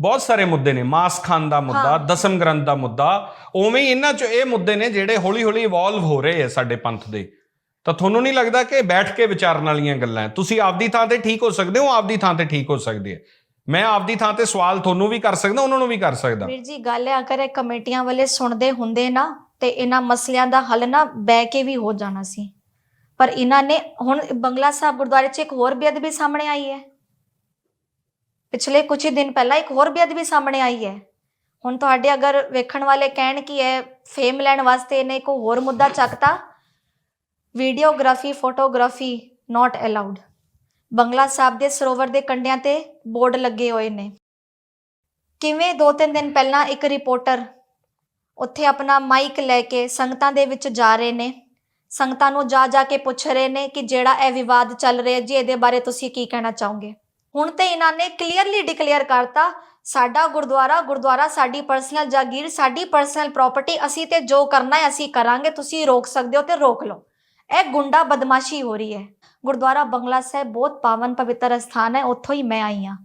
ਬਹੁਤ ਸਾਰੇ ਮੁੱਦੇ ਨੇ। ਮਾਸ ਖਾਨ ਦਾ ਮੁੱਦਾ ਹਾਂ। ਦਸਮ ਗ੍ਰੰਥ ਦਾ ਮੁੱਦਾ ਉਵੇਂ ਹੀ ਇਹਨਾਂ ਚ ਇਹ ਮੁੱਦੇ ਨੇ ਜਿਹੜੇ ਹੌਲੀ-ਹੌਲੀ ਇਵੋਲਵ ਹੋ ਰਹੇ ਆ ਸਾਡੇ ਪੰਥ ਦੇ। ਤਾਂ ਤੁਹਾਨੂੰ ਨਹੀਂ ਲੱਗਦਾ ਕਿ ਬੈਠ ਕੇ ਵਿਚਾਰਨ ਵਾਲੀਆਂ ਗੱਲਾਂ ਹੈ? ਤੁਸੀਂ ਆਪਦੀ ਥਾਂ ਤੇ ਠੀਕ ਹੋ ਸਕਦੇ ਹੋ ਆਪਦੀ ਥਾਂ ਤੇ ਠੀਕ ਹੋ ਸਕਦੇ ਆ। ਮੈਂ ਆਪਦੀ ਥਾਂ ਤੇ ਸਵਾਲ ਤੁਹਾਨੂੰ ਵੀ ਕਰ ਸਕਦਾ ਉਹਨਾਂ ਨੂੰ ਵੀ ਕਰ ਸਕਦਾ। ਵੀਰ ਜੀ ਗੱਲ ਹੈ ਅਗਰ ਇਹ ਕਮੇਟੀਆਂ ਵਾਲੇ ਸੁਣਦੇ ਹੁੰਦੇ ਨਾ ਤੇ ਇਹਨਾਂ ਮਸਲਿਆਂ ਦਾ ਹੱਲ ਨਾ ਬਹਿ ਕੇ ਵੀ ਹੋ ਜਾਣਾ ਸੀ। ਪਰ ਇਹਨਾਂ ਨੇ ਹੁਣ ਬੰਗਲਾ ਸਾਹਿਬ ਗੁਰਦੁਆਰੇ 'ਚ ਇੱਕ ਹੋਰ ਬੇਅਦਬੀ ਸਾਹਮਣੇ ਆਈ ਹੈ। ਪਿਛਲੇ ਕੁਝ ਹੀ ਦਿਨ ਪਹਿਲਾਂ ਇੱਕ ਹੋਰ ਬੇਅਦਬੀ ਸਾਹਮਣੇ ਆਈ ਹੈ। ਹੁਣ ਤੁਹਾਡੇ ਅਗਰ ਵੇਖਣ ਵਾਲੇ ਕਹਿਣ ਕਿ ਇਹ ਫੇਮ ਲੈਣ ਵਾਸਤੇ ਇਹਨੇ ਇੱਕ ਹੋਰ ਮੁੱਦਾ ਚੱਕਤਾ, videography, photography not allowed Bangla Sahib ਦੇ ਸਰੋਵਰ ਦੇ ਕੰਢਿਆਂ ਤੇ ਬੋਰਡ ਲੱਗੇ ਹੋਏ ਨੇ। ਕਿਵੇਂ ਦੋ ਤਿੰਨ ਦਿਨ ਪਹਿਲਾਂ ਇੱਕ ਰਿਪੋਰਟਰ ਉੱਥੇ ਆਪਣਾ ਮਾਈਕ ਲੈ ਕੇ ਸੰਗਤਾਂ ਦੇ ਵਿੱਚ ਜਾ ਰਹੇ ਨੇ, ਸੰਗਤਾਂ ਨੂੰ ਜਾ ਜਾ ਕੇ ਪੁੱਛ ਰਹੇ ਨੇ ਕਿ ਜਿਹੜਾ ਇਹ ਵਿਵਾਦ ਚੱਲ ਰਿਹਾ ਜੀ, ਇਹਦੇ ਬਾਰੇ ਤੁਸੀਂ ਕੀ ਕਹਿਣਾ ਚਾਹੋਗੇ? ਹੁਣ ਤੇ ਇਹਨਾਂ ਨੇ ਕਲੀਅਰਲੀ ਡਿਕਲੇਅਰ ਕਰਤਾ, ਸਾਡਾ ਗੁਰਦੁਆਰਾ ਗੁਰਦੁਆਰਾ ਸਾਡੀ ਪਰਸਨਲ ਜਾਗੀਰ, ਸਾਡੀ ਪਰਸਨਲ ਪ੍ਰਾਪਰਟੀ ਅਸੀਂ ਤੇ ਜੋ ਕਰਨਾ ਹੈ ਅਸੀਂ ਕਰਾਂਗੇ, ਤੁਸੀਂ ਰੋਕ ਸਕਦੇ ਹੋ ਤੇ ਰੋਕ ਲਓ। ਇਹ ਗੁੰਡਾ ਬਦਮਾਸ਼ੀ ਹੋ ਰਹੀ ਹੈ। ਗੁਰਦੁਆਰਾ ਬੰਗਲਾ ਸਾਹਿਬ ਬਹੁਤ ਪਾਵਨ ਪਵਿੱਤਰ ਸਥਾਨ ਹੈ, ਉੱਥੋਂ ਹੀ ਮੈਂ ਆਈ ਹਾਂ।